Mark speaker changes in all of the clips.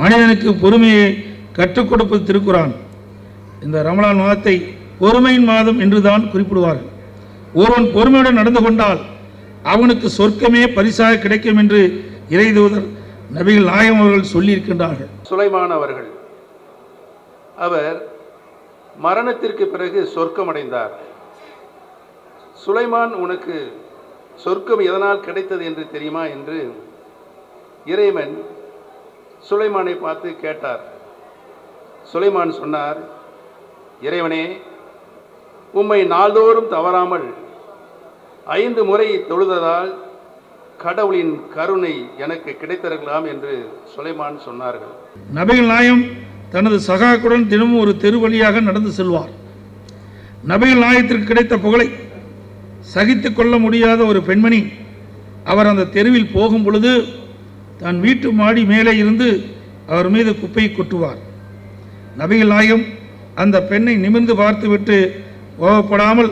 Speaker 1: மனிதனுக்கு பொறுமையை கற்றுக் கொடுப்பது திருக்குறான். இந்த ரமலான் மாதத்தை பொறுமையின் மாதம் என்றுதான் குறிப்பிடுவார்கள். ஒருவன் பொறுமையுடன் நடந்து கொண்டால் அவனுக்கு சொர்க்கமே பரிசாக கிடைக்கும் என்று இறைதூதர் நபிகள் நாயகம் அவர்கள் சொல்லியிருக்கின்றார்கள்.
Speaker 2: சுலைமான் அவர்கள் அவர் மரணத்திற்கு பிறகு சொர்க்கம் அடைந்தார் சுலைமான் உனக்கு சொர்க்கம் எதனால் கிடைத்தது என்று தெரியுமா என்று இறைவன் சுலைமானை பார்த்து கேட்டார். சுலைமான் சொன்னார் இறைவனே உம்மை நாள்தோறும் தவறாமல் ஐந்து முறை தொழுததால் கடவுளின் கருணை எனக்கு கிடைத்திருக்கலாம் என்று சுலைமான் சொன்னார்கள்.
Speaker 1: நபிகள் நாயம் தனது சகாக்குடன் தினமும் ஒரு தெரு வழியாக நடந்து செல்வார். நபிகள் நாயத்திற்கு கிடைத்த புகழை சகித்து கொள்ள முடியாத ஒரு பெண்மணி அவர் அந்த தெருவில் போகும் பொழுது தன் வீட்டு மாடி மேலே இருந்து அவர் மீது குப்பையை கொட்டுவார். நபிகள் நாயகம் அந்த பெண்ணை நிமிர்ந்து பார்த்துவிட்டு கோபப்படாமல்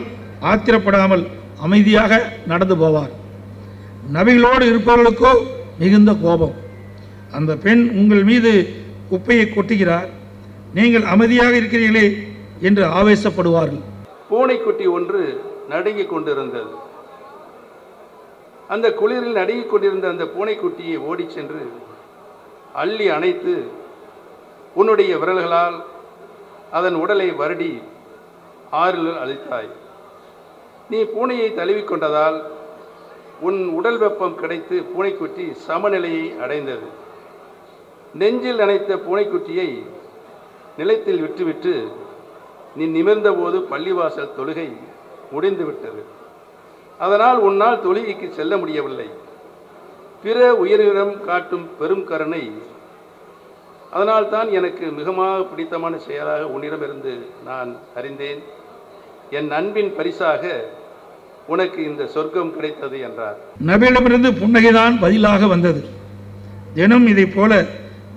Speaker 1: ஆத்திரப்படாமல் அமைதியாக நடந்து போவார். நபிகளோடு இருப்பவர்களுக்கோ மிகுந்த கோபம். அந்த பெண் உங்கள் மீது குப்பையை கொட்டுகிறார் நீங்கள் அமைதியாக இருக்கிறீர்களே என்று ஆவேசப்படுவார்கள்.
Speaker 2: பூனைக்குட்டி ஒன்று நடுங்கிக் கொண்டிருந்தது. அந்த குளிரில் நடுங்கிக் கொண்டிருந்த அந்த பூனைக்குட்டியை ஓடிச் சென்று அள்ளி அணைத்து உன்னுடைய விரல்களால் அதன் உடலை வருடி ஆறில் அழித்தாய். நீ பூனையை தழுவிக்கொண்டதால் உன் உடல் வெப்பம் கிடைத்து பூனைக்குட்டி சமநிலையை அடைந்தது. நெஞ்சில் அணைத்த பூனைக்குட்டியை நிலத்தில் விட்டுவிட்டு நீ நிமிர்ந்தபோது பள்ளிவாசல் தொழுகை முடிந்துவிட்டது. அதனால் உன்னால் தொழுகைக்கு செல்ல முடியவில்லை. பிற உயிரினம் காட்டும் பெரும் கருணை. அதனால் தான் எனக்கு மிகமாக பிடித்தமான செயலாக உன்னிடமிருந்து நான் அறிந்தேன். என் அன்பின் பரிசாக உனக்கு இந்த சொர்க்கம் கிடைத்தது என்றார்.
Speaker 1: நபியிடமிருந்து புன்னகைதான் பதிலாக வந்தது. தினம் இதைப் போல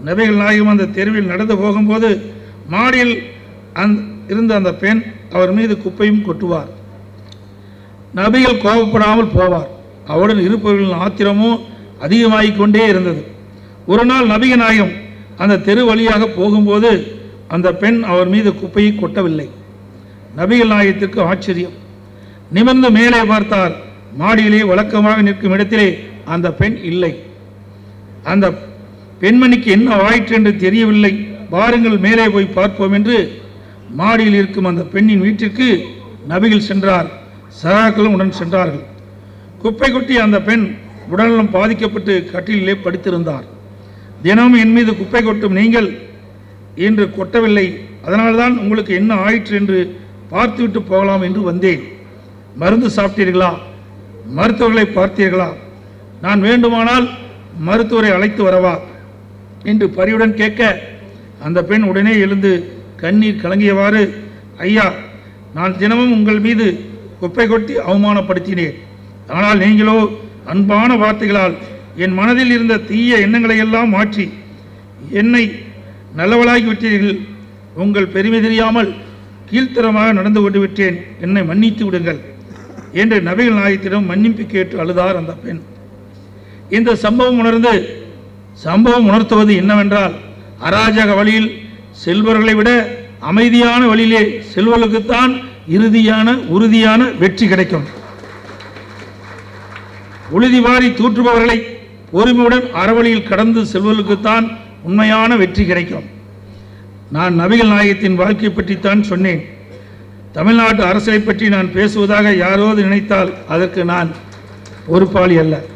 Speaker 1: நபிகள் நாயகம் அந்த தெருவில் நடந்து போகும்போது மாடியில் அந் இருந்த அந்த பெண் அவர் மீது குப்பையும் கொட்டுவார். நபிகள் கோபப்படாமல் போவார். அவருடன் இருப்பவர்களின் ஆத்திரமும் அதிகமாகிக் கொண்டே இருந்தது. ஒரு நாள் நபிக நாயகம் அந்த தெரு வழியாக போகும்போது அந்த பெண் அவர் மீது குப்பையை கொட்டவில்லை. நபிகள் நாயகத்திற்கு ஆச்சரியம். நிமிர்ந்து மேலே பார்த்தார் மாடியிலே வழக்கமாக நிற்கும் இடத்திலே அந்த பெண் இல்லை. அந்த பெண்மணிக்கு என்ன ஆயிற்று என்று தெரியவில்லை. பாருங்கள் மேலே போய் பார்ப்போம் என்று மாடியில் இருக்கும் அந்த பெண்ணின் வீட்டிற்கு நபிகள் சென்றார். சகாக்களும் உடன் சென்றார்கள். குப்பை கொட்டி அந்த பெண் உடல்நலம் பாதிக்கப்பட்டு கட்டிலே படுத்திருந்தார். தினமும் என் மீது குப்பை கொட்டும் நீங்கள் என்று கொட்டவில்லை. அதனால்தான் உங்களுக்கு என்ன ஆயிற்று என்று பார்த்துவிட்டு போகலாம் என்று வந்தேன். மருந்து சாப்பிட்டீர்களா? மருத்துவர்களை பார்த்தீர்களா? நான் வேண்டுமானால் மருத்துவரை அழைத்து வரவா? என்று பரிவுடன் கேட்க அந்த பெண் உடனே எழுந்து கண்ணீர் கலங்கியவாறு ஐயா நான் தினமும் உங்கள் மீது குப்பை கொட்டி அவமானப்படுத்தினேன் ஆனால் நீங்களோ அன்பான வார்த்தைகளால் என் மனதில் இருந்த தீய எண்ணங்களை எல்லாம் மாற்றி என்னை நல்லவளாகி விட்டீர்கள் உங்கள் பெருமை தெரியாமல் கீழ்த்தரமாக நடந்து கொண்டு விட்டேன். என்னை மன்னித்து விடுங்கள் என்று நபிகள் நாயகத்திடம் மன்னிப்பு கேட்டு அழுதார் அந்த பெண். இந்த சம்பவம் உணர்ந்து சம்பவம் உணர்த்துவது என்னவென்றால் அராஜக வழியில் செல்வர்களை விட அமைதியான வழியிலே செல்வர்களுக்குத்தான் இறுதியான உறுதியான வெற்றி கிடைக்கும். உழுதி வாரி தூற்றுபவர்களை பொறுமையுடன் அறவழியில் கடந்து செல்வதற்குத்தான் உண்மையான வெற்றி கிடைக்கும். நான் நபிகள் நாயகத்தின் வாழ்க்கை பற்றித்தான் சொன்னேன். தமிழ்நாட்டு அரசை பற்றி நான் பேசுவதாக யாரோது நினைத்தால் அதற்கு நான் பொறுப்பாளி அல்ல.